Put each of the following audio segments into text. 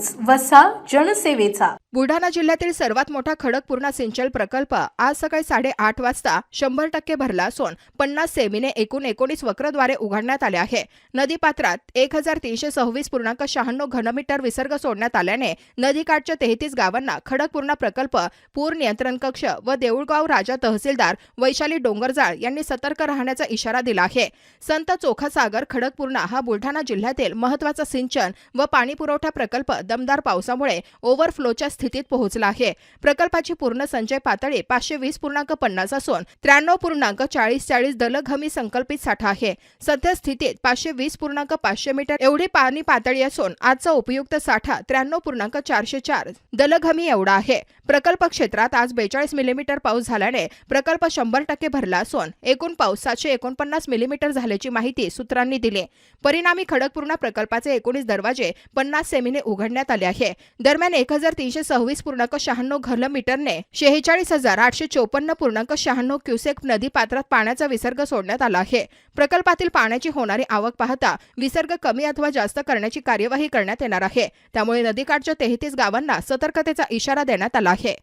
News वसा जनसेवेचा. बुलढाणा जिल्ह्यातील सर्वात मोठा खडकपूर्णा सिंचन प्रकल्प आज सकाळी साडेआठ वाजता शंभर टक्के भरला असून पन्नास सेमीने एकूण एकोणीस वक्रद्वारे उघडण्यात आले आहे. नदीपात्रात एक हजार तीनशे सव्वीस पूर्णांक शहाण्णव घनमीटर विसर्ग सोडण्यात आल्याने नदीकाठच्या तेहतीस गावांना खडकपूर्णा प्रकल्प पूर नियंत्रण कक्ष व देऊळगाव राजा तहसीलदार वैशाली डोंगरजाळ यांनी सतर्क राहण्याचा इशारा दिला आहे. संत चोखासागर खडकपूर्णा हा बुलढाणा जिल्ह्यातील महत्त्वाचा सिंचन व पाणीपुरवठा प्रकल्प दमदार पावसामुळे ओव्हरफ्लोच्या स्थितीत पोहोचला आहे. प्रकल्पाची पूर्ण संचय पातळी पाचशे वीस पूर्णांक पन्नास असून त्र्याण्णव पूर्णांक चाळीस चाळीस दलग हमी संकल्पित साठा आहे. सध्या स्थितीत पाचशे वीस पूर्णांक पाचशे मीटर एवढी पाणी पातळी असून आजचा उपयुक्त साठा त्र्याण्णव पूर्णांक चारशे चार दलग हमी एवढा आहे. प्रकल्प क्षेत्रात आज बेचाळीस मिलीमीटर पाऊस झाल्याने प्रकल्प शंभर टक्के भरला असून एकूण पाऊस सातशे एकोणपन्नास मिलीमीटर झाल्याची माहिती सूत्रांनी दिली. परिणामी खडकपूर्णा प्रकल्पाचे एकोणीस दरवाजे पन्नास सेमीने उघडण्यात आले आहे. दरम्यान एक हजार तीनशे सव्वीस पूर्णांक शहाण्णव घनमीटरने शेहेचाळीस हजार आठशे चोपन्न पूर्णांक शहाण्णव क्युसेक नदीपात्रात पाण्याचा विसर्ग सोडण्यात आला आहे. प्रकल्पातील पाण्याची होणारी आवक पाहता विसर्ग कमी अथवा जास्त करण्याची कार्यवाही करण्यात येणार आहे. त्यामुळे नदीकाठच्या तेहतीस गावांना सतर्कतेचा इशारा देण्यात आला आहे.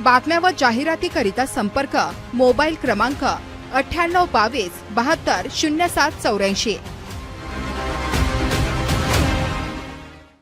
बातम्या व जाहिरातीकरिता संपर्क मोबाईल क्रमांक अठ्ठ्याण्णव बावीस बहात्तर शून्य सात चौऱ्याऐंशी.